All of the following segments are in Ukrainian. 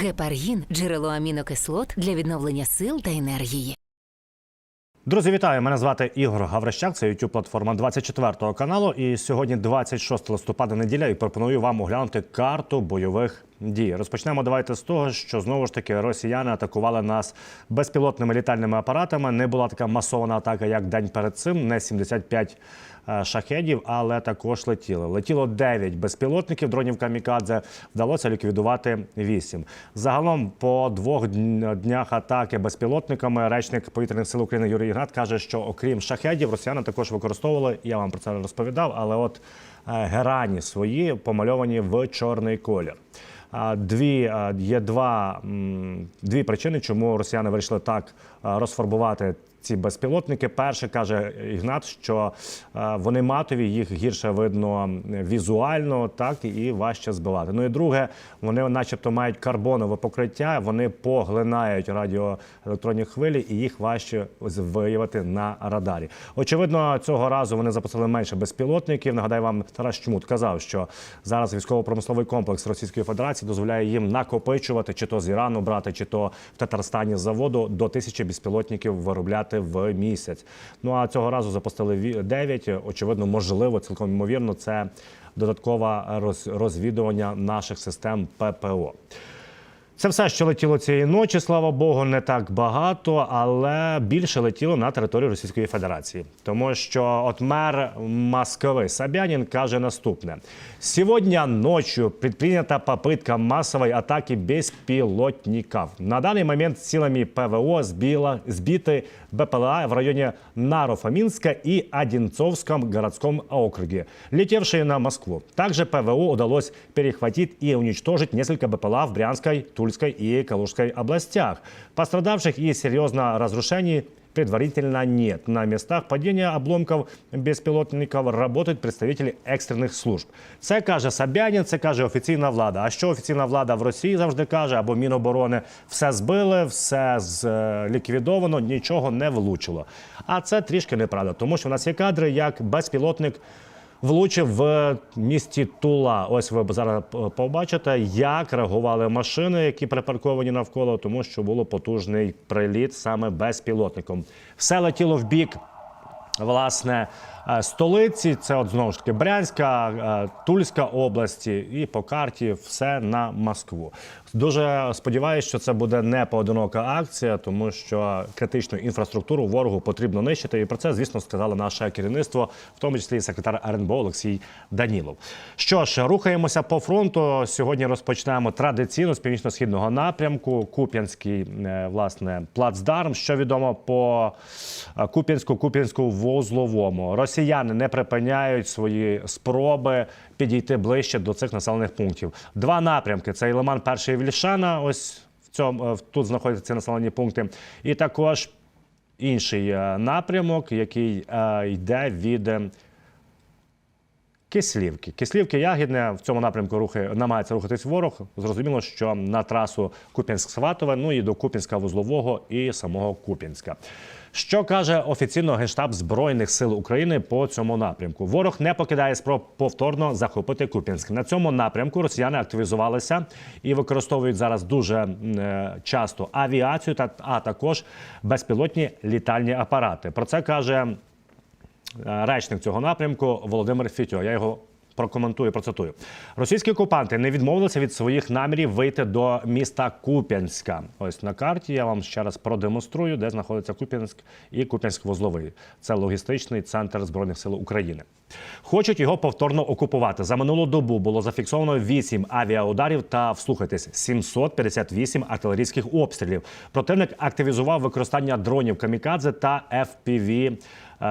Гепаргін джерело амінокислот для відновлення сил та енергії. Друзі, вітаю! Мене звати Ігор Гаврищак. Це youtube платформа 24 каналу. І сьогодні 26 листопада неділя. І пропоную вам оглянути карту бойових дій. Розпочнемо. Давайте з того, що знову ж таки росіяни атакували нас безпілотними літальними апаратами. Не була така масована атака, як день перед цим. Не 75 е, шахедів, але також летіли. Летіло 9 безпілотників. Дронів камікадзе вдалося ліквідувати 8. Загалом по двох днях атаки безпілотниками речник повітряних сил України Юрій Ігнат каже, що окрім шахедів, росіяни також використовували. Я вам про це розповідав, але от е, герані свої помальовані в чорний колір. Дві є два дві причини, чому росіяни вирішили так розфарбувати ці безпілотники. Перше каже Ігнат, що вони матові, їх гірше видно візуально, так і важче збивати. Ну і друге, вони, начебто, мають карбонове покриття, вони поглинають радіоелектронні хвилі, і їх важче виявити на радарі. Очевидно, цього разу вони запустили менше безпілотників. Нагадаю вам, Тарас Чмут казав, що зараз військово-промисловий комплекс Російської Федерації дозволяє їм накопичувати чи то з Ірану брати, чи то в Татарстані з заводу до тисячі безпілотників виробляти в місяць. Ну а цього разу запустили ві- 9. Очевидно, можливо, цілком ймовірно, це додаткове роз- розвідування наших систем ППО. Це все, що летіло цієї ночі, слава Богу, не так багато, але більше летіло на територію Російської Федерації. Тому що от мер Москви Собянин каже наступне: сьогодні ночью предпринята попытка массовой атаки беспилотников. На данный момент силами ПВО сбила, сбиты БПЛА в районе Нарофаминска и Одинцовском городском округе, летевшие на Москву. Также ПВО удалось перехватить и уничтожить несколько БПЛА в Брянской, Тульской и Калужской областях. Пострадавших и серьезно разрушений предварительно нет. На местах падения обломков безпілотників работають представителі екстрених служб. Це каже Собянін, це каже офіційна влада. А що офіційна влада в Росії завжди каже, або Міноборони все збили, все з- е, нічого не влучило. А це трішки неправда, тому що в нас є кадри, як безпілотник влучив в місті Тула. Ось ви зараз побачите, як реагували машини, які припарковані навколо, тому що було потужний приліт саме безпілотником. Все летіло в бік. Власне, столиці це от знову ж таки Брянська, е, Тульська області, і по карті все на Москву. Дуже сподіваюся, що це буде не поодинока акція, тому що критичну інфраструктуру ворогу потрібно нищити. І про це, звісно, сказало наше керівництво, в тому числі і секретар РНБО Олексій Данілов. Що ж, рухаємося по фронту. Сьогодні розпочнемо традиційно з північно-східного напрямку. Куп'янський е, власне плацдарм. Що відомо по е, Куп'янську, Куп'янську вузловому. Росіяни не припиняють свої спроби підійти ближче до цих населених пунктів. Два напрямки: це Ілиман, перший Вільшана. Ось в цьому е, тут знаходяться ці населені пункти, і також інший е, напрямок, який е, йде від. Кислівки. Кислівки Ягідне в цьому напрямку рухи намагається рухатись ворог. Зрозуміло, що на трасу Куп'янськ-Сватове, ну і до Куп'янська вузлового і самого Куп'янська. Що каже офіційно генштаб Збройних сил України по цьому напрямку? Ворог не покидає спроб повторно захопити Куп'янськ. На цьому напрямку росіяни активізувалися і використовують зараз дуже е, часто авіацію та а також безпілотні літальні апарати. Про це каже речник цього напрямку Володимир Фітьо. Я його прокоментую, процитую. Російські окупанти не відмовилися від своїх намірів вийти до міста Куп'янська. Ось на карті я вам ще раз продемонструю, де знаходиться Куп'янськ і Куп'янськ-Вузловий. Це логістичний центр збройних сил України. Хочуть його повторно окупувати. За минулу добу було зафіксовано 8 авіаударів та вслухайтесь 758 артилерійських обстрілів. Противник активізував використання дронів камікадзе та FPV е,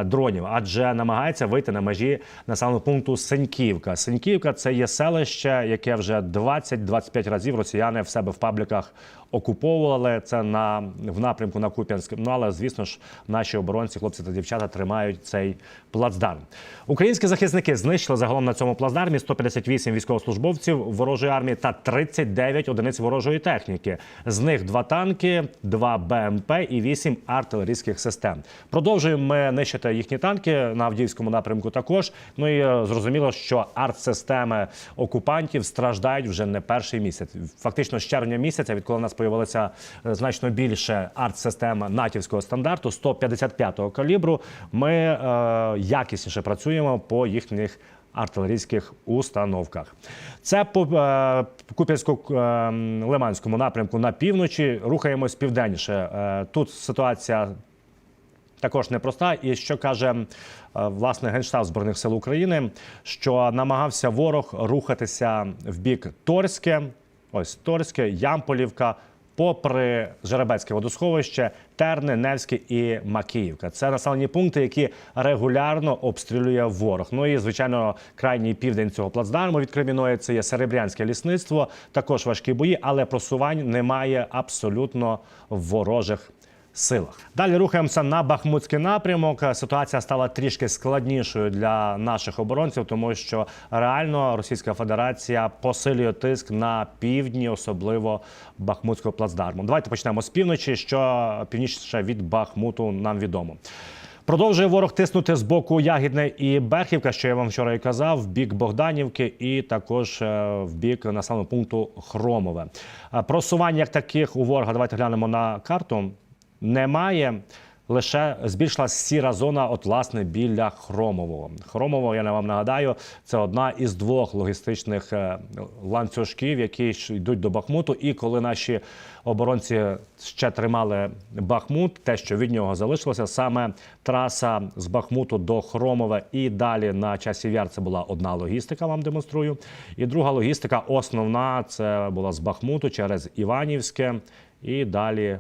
дронів, адже намагається вийти на межі населеного пункту Сеньківка. Сеньківка це є селище, яке вже 20-25 разів росіяни в себе в пабліках окуповували. Це на в напрямку на Куп'янськ. Ну але звісно ж, наші оборонці, хлопці та дівчата тримають цей плацдарм. Українські захисники знищили загалом на цьому плацдармі 158 військовослужбовців ворожої армії та 39 одиниць ворожої техніки. З них два танки, два БМП і вісім артилерійських систем. Продовжуємо ми нищити їхні танки на Авдіївському напрямку. Також ну і е, зрозуміло, що артсистеми окупантів страждають вже не перший місяць. Фактично з червня місяця, відколи нас появилося е, значно більше арт-систем натівського стандарту 155-го калібру. Ми е, якісніше працюємо по їхніх артилерійських установках. Це по е, Куп'янсько-Лиманському напрямку на півночі. Рухаємось південніше. Е, тут ситуація також непроста. І що каже е, власне генштаб збройних сил України, що намагався ворог рухатися в бік Торське, ось Торське, Ямполівка. Попри Жеребецьке водосховище, Терни, Невське і Макіївка. Це населені пункти, які регулярно обстрілює ворог. Ну і звичайно, крайній південь цього плацдарму від Креміної це є Серебрянське лісництво. Також важкі бої, але просувань немає абсолютно ворожих силах. Далі рухаємося на Бахмутський напрямок. Ситуація стала трішки складнішою для наших оборонців, тому що реально Російська Федерація посилює тиск на півдні, особливо Бахмутського плацдарму. Давайте почнемо з півночі, що північніше від Бахмуту нам відомо. Продовжує ворог тиснути з боку Ягідне і Берхівка, що я вам вчора і казав, в бік Богданівки, і також е, в бік населеного пункту Хромове. Е, Просувань як таких у ворога. Давайте глянемо на карту немає. Лише збільшилась сіра зона, от власне біля Хромового. Хромово, я вам нагадаю, це одна із двох логістичних е, ланцюжків, які йдуть до Бахмуту. І коли наші оборонці ще тримали Бахмут, те, що від нього залишилося, саме траса з Бахмуту до Хромове і далі на часів яр це була одна логістика. Вам демонструю. І друга логістика, основна, це була з Бахмуту через Іванівське і далі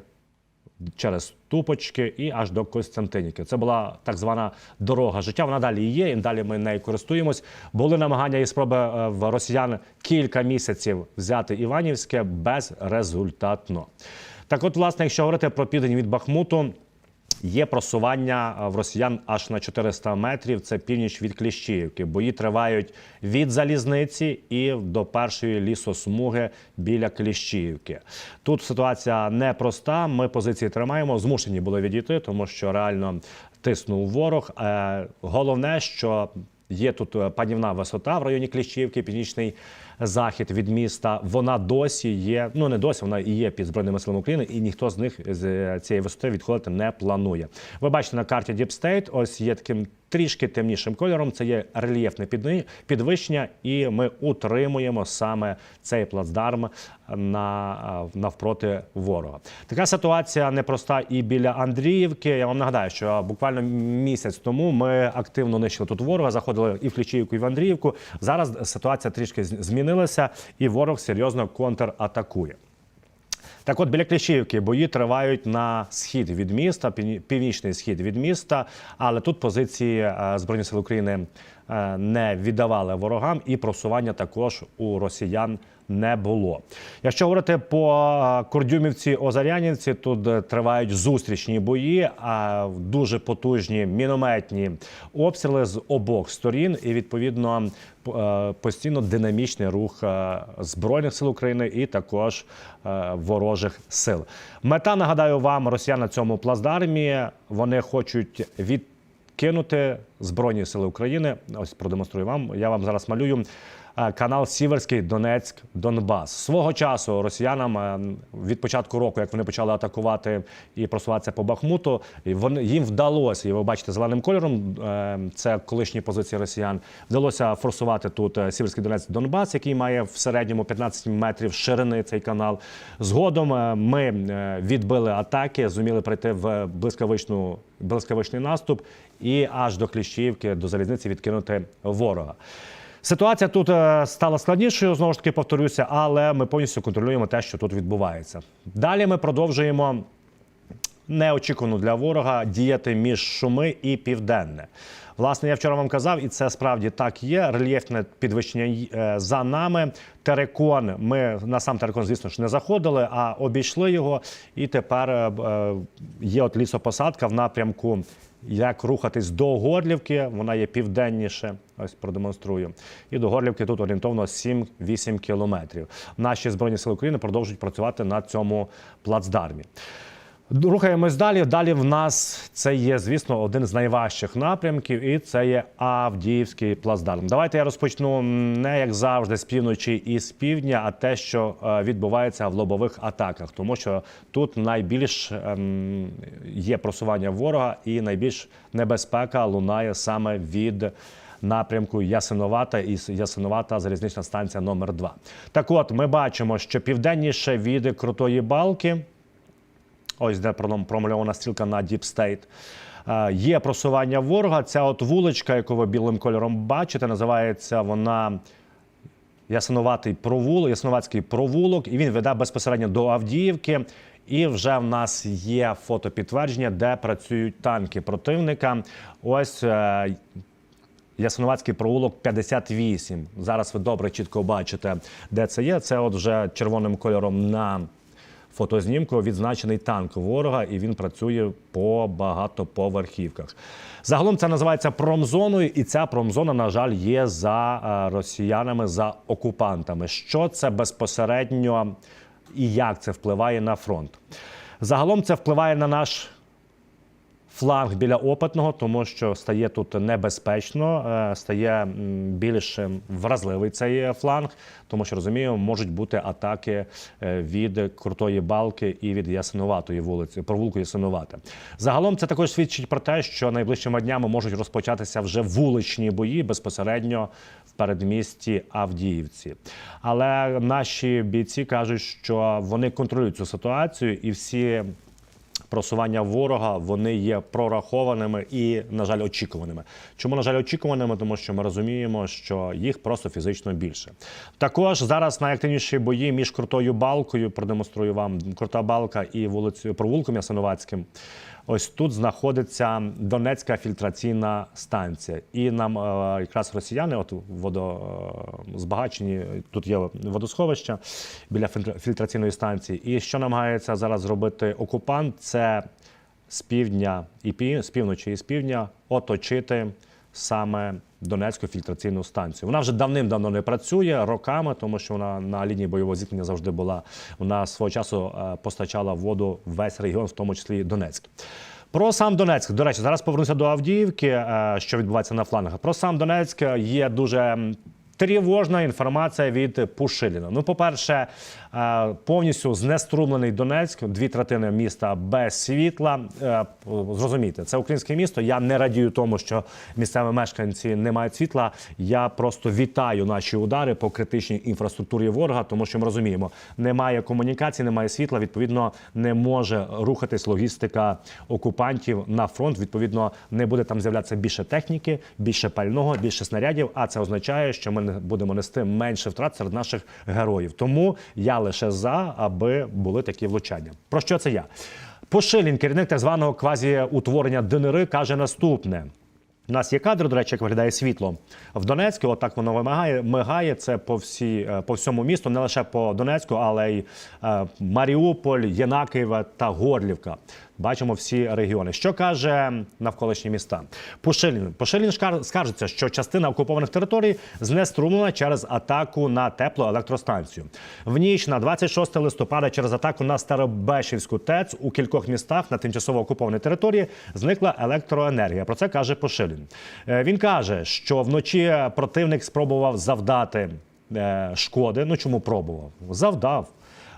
через Тупочки і аж до Костянтинівки. Це була так звана дорога життя. Вона далі є, і далі ми нею користуємось. Були намагання і спроби е, в росіян кілька місяців взяти Іванівське безрезультатно. Так, от, власне, якщо говорити про південь від Бахмуту. Є просування в росіян аж на 400 метрів. Це північ від Кліщіївки. Бої тривають від залізниці і до першої лісосмуги біля Кліщіївки. Тут ситуація непроста. Ми позиції тримаємо. Змушені були відійти, тому що реально тиснув ворог. Е, Головне, що Є тут е, панівна висота в районі Кліщівки, північний захід від міста. Вона досі є. Ну не досі, вона і є під збройними силами України, і ніхто з них з е, цієї висоти відходити не планує. Ви бачите на карті Діпстейт. Ось є таким трішки темнішим кольором. Це є рельєфне підвищення, і ми утримуємо саме цей плацдарм на навпроти ворога. Така ситуація непроста і біля Андріївки. Я вам нагадаю, що буквально місяць тому ми активно нищили тут ворога, заходили і в Клічіївку, і в Андріївку. Зараз ситуація трішки змінилася, і ворог серйозно контратакує. Так от біля Кліщівки бої тривають на схід від міста, півні- північний схід від міста. Але тут позиції е, Збройних сил України не віддавали ворогам, і просування також у росіян не було. Якщо говорити по е, Курдюмівці Озарянівці, тут е, тривають зустрічні бої, а дуже потужні мінометні обстріли з обох сторін, і відповідно е, постійно динамічний рух е, збройних сил України і також е, ворожих сил. Мета нагадаю вам, росіян на цьому плацдармі вони хочуть від кинути Збройні Сили України. Ось продемонструю вам. Я вам зараз малюю е, канал Сіверський Донецьк Донбас. Свого часу росіянам е, від початку року, як вони почали атакувати і просуватися по Бахмуту, вони їм вдалося, і ви бачите зеленим кольором. е, Це колишні позиції росіян. Вдалося форсувати тут Сіверський Донецьк Донбас, який має в середньому 15 метрів ширини цей канал. Згодом ми відбили атаки, зуміли прийти в блискавичну блискавичний наступ і аж до Кліщівки, до залізниці відкинути ворога. Ситуація тут е, стала складнішою, знову ж таки повторюся, але ми повністю контролюємо те, що тут відбувається. Далі ми продовжуємо неочікувано для ворога діяти між шуми і південне. Власне, я вчора вам казав, і це справді так є. Рельєфне підвищення е, за нами. Терекон. Ми на сам терекон, звісно ж, не заходили, а обійшли його. І тепер е, е, є от лісопосадка в напрямку. Як рухатись до Горлівки, вона є південніше. Ось продемонструю. І до Горлівки тут орієнтовно 7-8 кілометрів. Наші збройні сили України продовжують працювати на цьому плацдармі. Рухаємось далі. Далі в нас це є, звісно, один з найважчих напрямків, і це є Авдіївський плацдарм. Давайте я розпочну не як завжди з півночі і з півдня, а те, що е, відбувається в лобових атаках, тому що тут найбільш ем, є просування ворога і найбільш небезпека лунає саме від. Напрямку Ясиновата і Ясиновата залізнична станція номер 2 Так от ми бачимо, що південніше від Крутої Балки, Ось де промальована стрілка на. Е, Є просування ворога. Ця от вуличка, яку ви білим кольором бачите, називається вона Ясиноватий провулок, Ясиноватський провулок, і він веде безпосередньо до Авдіївки. І вже в нас є фотопідтвердження, де працюють танки противника. Ось е, Ясиноватський провулок 58. Зараз ви добре чітко бачите, де це є. Це от вже червоним кольором на фотознімку відзначений танк ворога, і він працює по багатоповерхівках. Загалом це називається промзоною, і ця промзона, на жаль, є за е, росіянами, за окупантами. Що це безпосередньо і як це впливає на фронт? Загалом це впливає на наш фланг біля опитного, тому що стає тут небезпечно, е, стає більш ем, вразливий цей фланг, тому що розуміємо, можуть бути атаки е, від крутої балки і від Ясиноватої вулиці, провулку Ясиновата. Загалом це також свідчить про те, що найближчими днями можуть розпочатися вже вуличні бої безпосередньо в передмісті Авдіївці. Але наші бійці кажуть, що вони контролюють цю ситуацію і всі просування ворога вони є прорахованими і, на жаль, очікуваними. Чому на жаль, очікуваними? Тому що ми розуміємо, що їх просто фізично більше. Також зараз найактивніші бої між крутою балкою продемонструю вам крута балка і вулицею провулком Ясиновацьким. Ось тут знаходиться Донецька фільтраційна станція, і нам е, якраз росіяни, от водозбагачені, тут є водосховища біля фільтра- фільтраційної станції. І що намагається зараз зробити окупант, це з півдня і з півночі і з півдня оточити саме Донецьку фільтраційну станцію. Вона вже давним-давно не працює роками, тому що вона на лінії бойового зіткнення завжди була. Вона свого часу е, постачала воду в весь регіон, в тому числі Донецьк. Про сам Донецьк, до речі, зараз повернуся до Авдіївки, е, що відбувається на флангах. Про сам Донецьк є дуже тривожна інформація від Пушиліна. Ну, по-перше, е, повністю знеструмлений Донецьк, дві третини міста без світла. Е, Зрозумійте, це українське місто. Я не радію тому, що місцеві мешканці не мають світла. Я просто вітаю наші удари по критичній інфраструктурі ворога, тому що ми розуміємо, немає комунікації, немає світла. Відповідно, не може рухатись логістика окупантів на фронт. Відповідно, не буде там з'являтися більше техніки, більше пального, більше снарядів. А це означає, що ми не будемо нести менше втрат серед наших героїв. Тому я лише за, аби були такі влучання. Про що це я? Пошилін, керівник так званого квазіутворення ДНР, каже наступне. У нас є кадр, до речі, як виглядає світло в Донецьку. Отак воно вимагає. Мигає це по всі е, по всьому місту, не лише по Донецьку, але й е, Маріуполь, Єнакиєва та Горлівка. Бачимо всі регіони. Що каже навколишні міста? Пушилін. Пушилін скаржиться, що частина окупованих територій знеструмлена через атаку на теплоелектростанцію. В ніч на 26 листопада через атаку на Старобешівську ТЕЦ у кількох містах на тимчасово окупованій території зникла електроенергія. Про це каже Пушилін. Е, Він каже, що вночі противник спробував завдати е, шкоди. Ну чому пробував? Завдав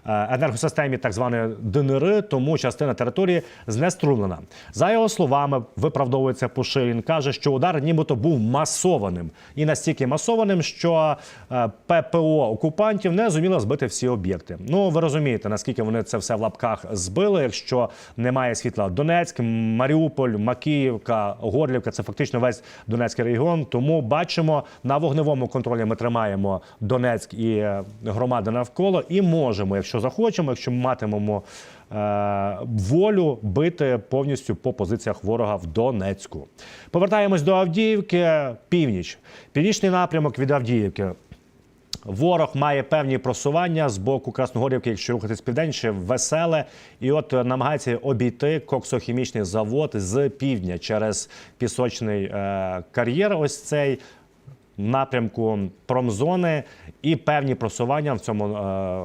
енергосистемі так званої ДНР, тому частина території знеструмлена. За його словами, виправдовується Пушилін, каже, що удар нібито був масованим і настільки масованим, що е, ППО окупантів не зуміло збити всі об'єкти. Ну ви розумієте, наскільки вони це все в лапках збили, якщо немає світла. Донецьк, Маріуполь, Макіївка, Горлівка це фактично весь Донецький регіон. Тому бачимо на вогневому контролі. Ми тримаємо Донецьк і е, громади навколо, і можемо, якщо захочемо, якщо ми матимемо е, волю бити повністю по позиціях ворога в Донецьку. Повертаємось до Авдіївки. Північ, північний напрямок від Авдіївки. Ворог має певні просування з боку Красногорівки, якщо рухатись південніше, веселе, і от намагається обійти коксохімічний завод з півдня через пісочний е, кар'єр. Ось цей напрямку промзони і певні просування в цьому е,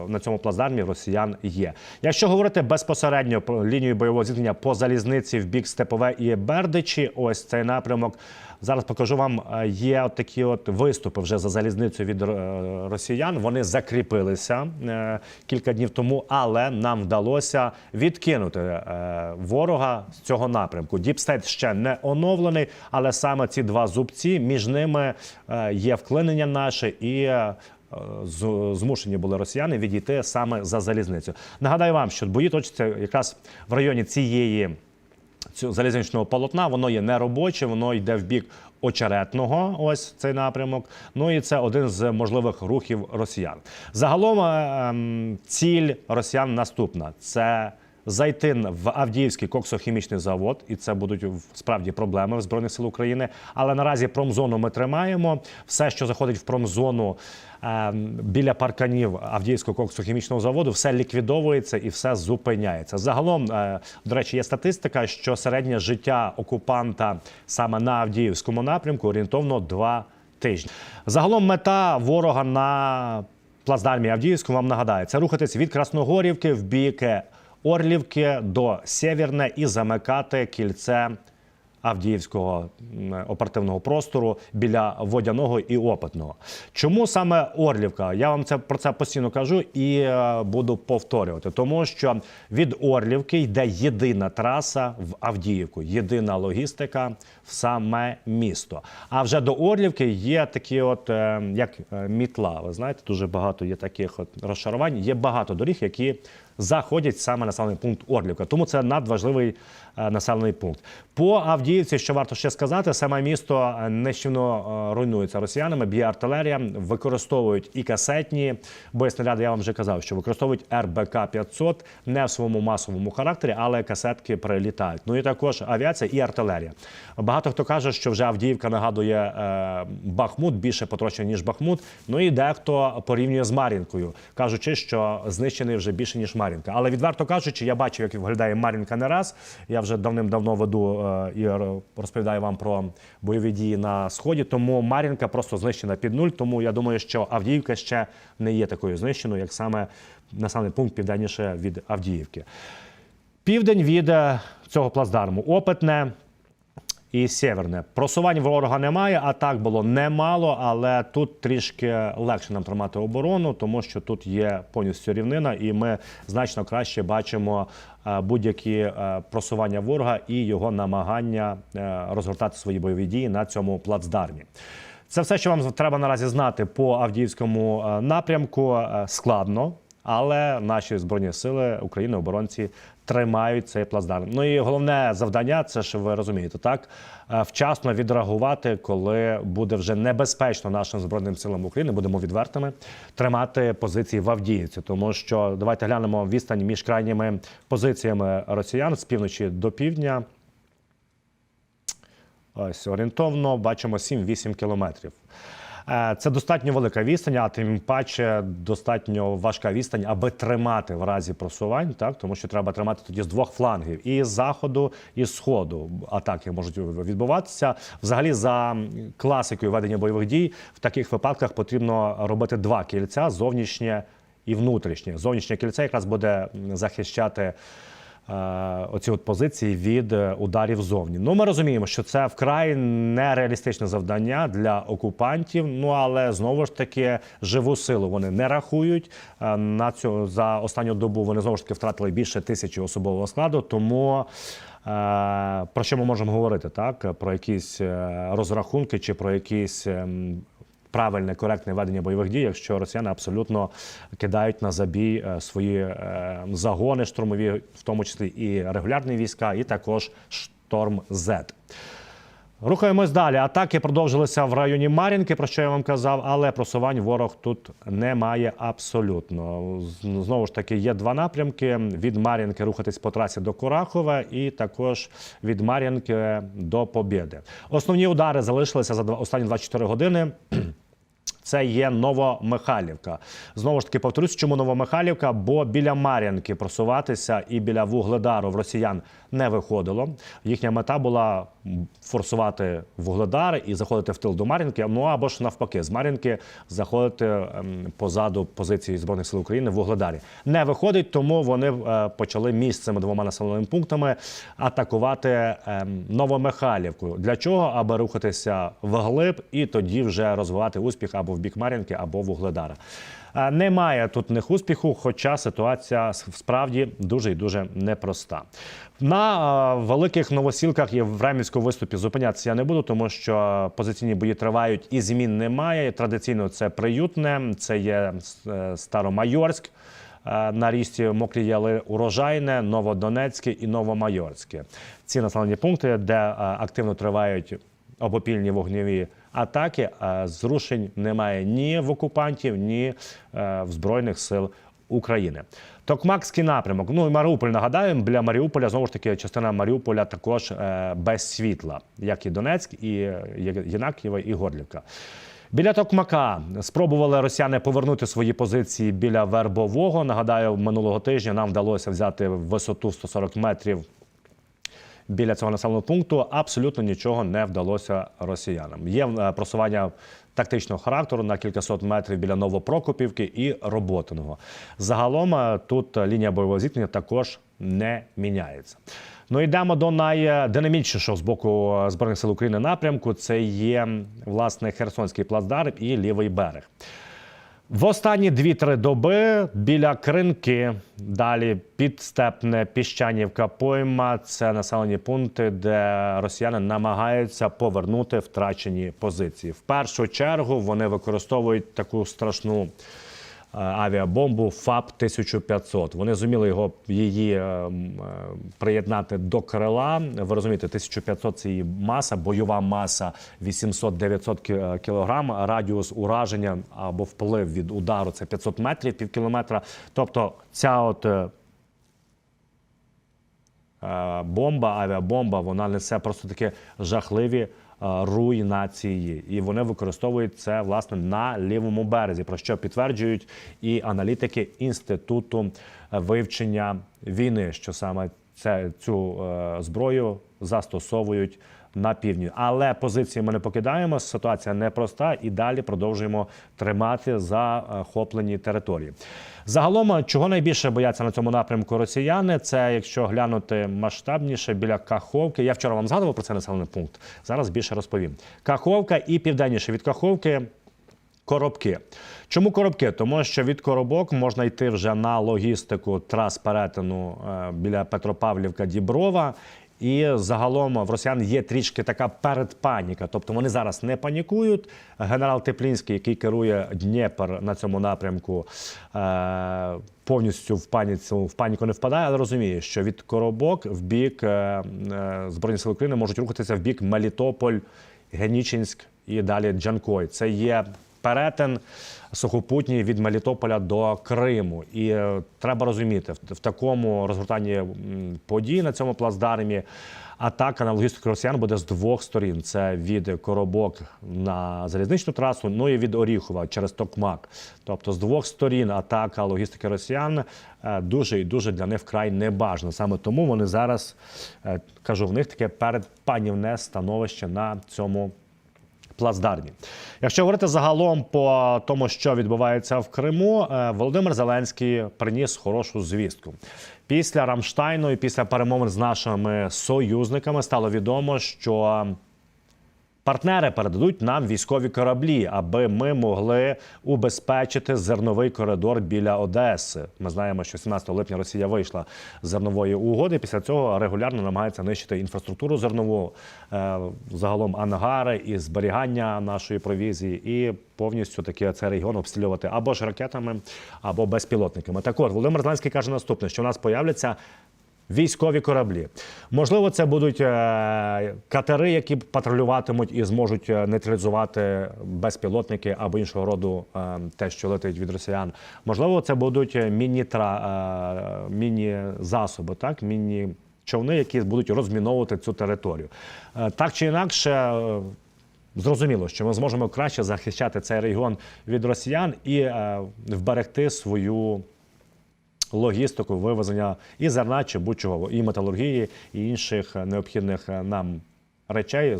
на цьому плацдармі росіян є. Якщо говорити безпосередньо про лінію бойового зіткнення по залізниці в бік Степове і Бердичі, ось цей напрямок. Зараз покажу вам. е, Є от такі от виступи вже за залізницю від е, росіян. Вони закріпилися е, кілька днів тому, але нам вдалося відкинути ворога з цього напрямку. Діпстейт ще не оновлений, але саме ці два зубці між ними є вклинення наше і. Змушені були росіяни відійти саме за залізницю. Нагадаю вам, що бої точаться якраз в районі цієї цього залізничного полотна, воно є неробоче, воно йде в бік очеретного. Ось цей напрямок. Ну і це один з можливих рухів росіян. Загалом е, ем, ціль росіян наступна: це. Зайти в Авдіївський коксохімічний завод, і це будуть справді проблеми в збройних сил України. Але наразі промзону ми тримаємо. Все, що заходить в промзону е, біля парканів Авдіївського коксохімічного заводу, все ліквідовується і все зупиняється. Загалом, е, до речі, є статистика, що середнє життя окупанта саме на Авдіївському напрямку орієнтовно два тижні. Загалом мета ворога на плацдармі Авдіївському вам нагадаю, це рухатись від Красногорівки в бік Орлівки до Сєвєрне і замикати кільце Авдіївського оперативного простору біля водяного і опитного. Чому саме Орлівка? Я вам це про це постійно кажу і е, буду повторювати, тому що від Орлівки йде єдина траса в Авдіївку, єдина логістика в саме місто. А вже до Орлівки є такі, от е, як е, мітла. Ви знаєте, дуже багато є таких от розшарувань. Є багато доріг, які заходять саме на населений пункт Орлівка. Тому це надважливий населений пункт. По Авдіївці, що варто ще сказати, саме місто е, нещівно е, руйнується росіянами, б'є артилерія, використовують і касетні боєснаряди. Я вам вже казав, що використовують РБК 500 не в своєму масовому характері, але касетки прилітають. Ну і також авіація і артилерія. Багато хто каже, що вже Авдіївка нагадує е, Бахмут більше потрощений, ніж Бахмут. Ну і дехто порівнює з Мар'їнкою, кажучи, що знищений вже більше ніж Мар'їнка. Але відверто кажучи, я бачив, як виглядає Мар'їнка не раз. Я вже давним-давно веду е, і розповідаю вам про бойові дії на сході. Тому Мар'їнка просто знищена під нуль. Тому я думаю, що Авдіївка ще не є такою знищеною, як саме населений пункт південніше від Авдіївки. Південь від е, цього плацдарму опитне і сєверне. Просувань ворога немає, атак було немало, але тут трішки легше нам тримати оборону, тому що тут є повністю рівнина, і ми значно краще бачимо е, будь-які е, просування ворога і його намагання е, розгортати свої бойові дії на цьому плацдармі. Це все, що вам треба наразі знати по Авдіївському напрямку. Складно, але наші збройні сили України, оборонці тримають цей плацдарм. Ну і головне завдання це ж ви розумієте, так е, вчасно відреагувати, коли буде вже небезпечно нашим збройним силам України. Будемо відвертими тримати позиції в Авдіївці, тому що давайте глянемо відстань між крайніми позиціями росіян з півночі до півдня. Ось орієнтовно бачимо 7-8 кілометрів. Е, Це достатньо велика відстань, а тим паче достатньо важка відстань, аби тримати в разі просувань, так тому що треба тримати тоді з двох флангів і з заходу, і з сходу. Атаки можуть відбуватися. Взагалі, за класикою ведення бойових дій, в таких випадках потрібно робити два кільця зовнішнє і внутрішнє. Зовнішнє кільце якраз буде захищати оці от позиції від е, ударів зовні. Ну, ми розуміємо, що це вкрай нереалістичне завдання для окупантів. Ну але знову ж таки живу силу вони не рахують. Е, На цю за останню добу вони знову ж таки втратили більше тисячі особового складу. Тому е, про що ми можемо говорити? Так про якісь е, розрахунки чи про якісь. Правильне, коректне ведення бойових дій, якщо росіяни абсолютно кидають на забій е, свої е, загони штурмові, в тому числі і регулярні війська, і також шторм Z. Рухаємось далі. Атаки продовжилися в районі Мар'їнки, про що я вам казав, але просувань ворог тут немає абсолютно. Знову ж таки, є два напрямки: від Мар'їнки рухатись по трасі до Курахова, і також від Мар'їнки до Побєди. Основні удари залишилися за останні 24 години. Це є Новомихайлівка. Знову ж таки, повторюсь, чому Новомихайлівка? Бо біля Мар'янки просуватися і біля Вугледару в росіян не виходило. Їхня мета була форсувати Вугледар і заходити в тил до Мар'їнки. Ну або ж навпаки, з Мар'їнки заходити ем, позаду позиції збройних сил України в Вугледарі. Не виходить, тому вони е, почали між двома населеними пунктами атакувати ем, Новомихайлівку. Для чого? Аби рухатися вглиб і тоді вже розвивати успіх або в бік Мар'їнки, або Вугледара. Е, Немає тут них успіху, хоча ситуація справді дуже і дуже непроста. На е, великих новосілках і в Ремівському виступі зупинятися я не буду, тому що позиційні бої тривають і змін немає. Традиційно це приютне, це є е, Старомайорськ. На річці Мокрі Яли Урожайне, Новодонецьке і Новомайорське. Ці населені пункти, де активно тривають обопільні вогневі атаки, а зрушень немає ні в окупантів, ні е, в Збройних сил України. Токмакський напрямок. Ну і Маріуполь нагадаємо, біля Маріуполя знову ж таки частина Маріуполя також е, без світла, як і Донецьк, і е, Єнакієва, і Горлівка. Біля Токмака спробували росіяни повернути свої позиції біля Вербового. Нагадаю, минулого тижня нам вдалося взяти висоту 140 метрів біля цього населеного пункту абсолютно нічого не вдалося росіянам. Є е, просування тактичного характеру на кількасот метрів біля Новопрокопівки і Роботиного. Загалом е, тут лінія бойового зіткнення також не міняється. Ну йдемо до найдинамічнішого з боку е, збройних сил України напрямку. Це є власне Херсонський плацдарм і лівий берег. В останні 2-3 доби біля Кринки, далі підстепне Піщанівка, Пойма це населені пункти, де росіяни намагаються повернути втрачені позиції. В першу чергу вони використовують таку страшну авіабомбу ФАП 1500 Вони зуміли його її е, е, приєднати до крила. Ви розумієте, 1500 – це її маса, бойова маса 800-900 кі- кілограм, радіус ураження або вплив від удару це 500 метрів, пів кілометра. Тобто ця от е, е, бомба, авіабомба, вона несе просто такі жахливі е, руйнації. І вони використовують це власне на лівому березі, про що підтверджують і аналітики інституту е, вивчення війни, що саме це цю е, зброю застосовують. На півдні, але позиції ми не покидаємо. Ситуація непроста, і далі продовжуємо тримати захоплені території. Загалом, чого найбільше бояться на цьому напрямку росіяни, це якщо глянути масштабніше біля Каховки. Я вчора вам згадував про цей населений пункт. Зараз більше розповім. Каховка і південніше від Каховки. Коробки. Чому коробки? Тому що від коробок можна йти вже на логістику трас перетину е, біля Петропавлівка Діброва. І загалом в росіян є трішки така передпаніка. Тобто вони зараз не панікують. Генерал Теплінський, який керує Дніпр на цьому напрямку, е, повністю в паніку, в паніку не впадає, але розуміє, що від коробок в бік е, е, Збройні Сили України можуть рухатися в бік Мелітополь, Генічинськ і далі Джанкой. Це є перетин сухопутній від Мелітополя до Криму. І е, треба розуміти, в, такому розгортанні подій на цьому плацдармі атака на логістику росіян буде з двох сторін: це від Коробок на залізничну трасу, ну і від Оріхова через Токмак. Тобто з двох сторін атака логістики росіян е, дуже і дуже для них вкрай небажана. Саме тому вони зараз е, кажу, в них таке передпанівне становище на цьому плацдармі. Якщо говорити загалом по тому, що відбувається в Криму, е, Володимир Зеленський приніс хорошу звістку. Після Рамштайну і після перемовин з нашими союзниками стало відомо, що Партнери передадуть нам військові кораблі, аби ми могли убезпечити зерновий коридор біля Одеси. Ми знаємо, що 17 липня Росія вийшла з зернової угоди. Після цього регулярно намагається нищити інфраструктуру зернову, е, загалом ангари і зберігання нашої провізії, і повністю таки цей регіон обстрілювати або ж ракетами, або безпілотниками. Так от Володимир Зеленський каже наступне: що у нас появляться Військові кораблі. Можливо, це будуть е, катери, які патрулюватимуть і зможуть е, нейтралізувати безпілотники або іншого роду е, те, що летить від росіян. Можливо, це будуть міні-засоби, так, міні-човни, які будуть розміновувати цю територію. Так чи інакше. Зрозуміло, що ми зможемо краще захищати цей регіон від росіян і вберегти свою логістику вивезення і зерна чи будь-чого, і металургії, і інших е, необхідних е, нам речей,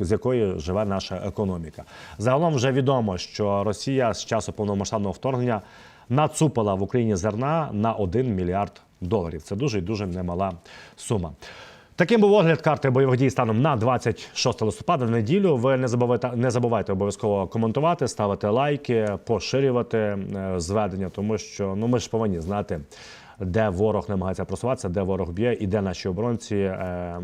з якої живе наша економіка. Загалом вже відомо, що Росія з часу повномасштабного вторгнення нацупила в Україні зерна на 1 мільярд доларів. Це дуже і дуже немала сума. Таким був огляд карти бойових дій станом на 26 листопада в неділю. Ви не забувайте, не забувайте обов'язково коментувати, ставити лайки, поширювати е, зведення, тому що ну ми ж повинні знати, де ворог намагається просуватися, де ворог б'є, і де наші оборонці е,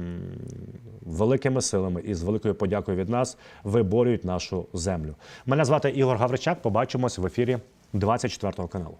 великими силами і з великою подякою від нас виборюють нашу землю. Мене звати Ігор Гавричак. Побачимось в ефірі 24 каналу.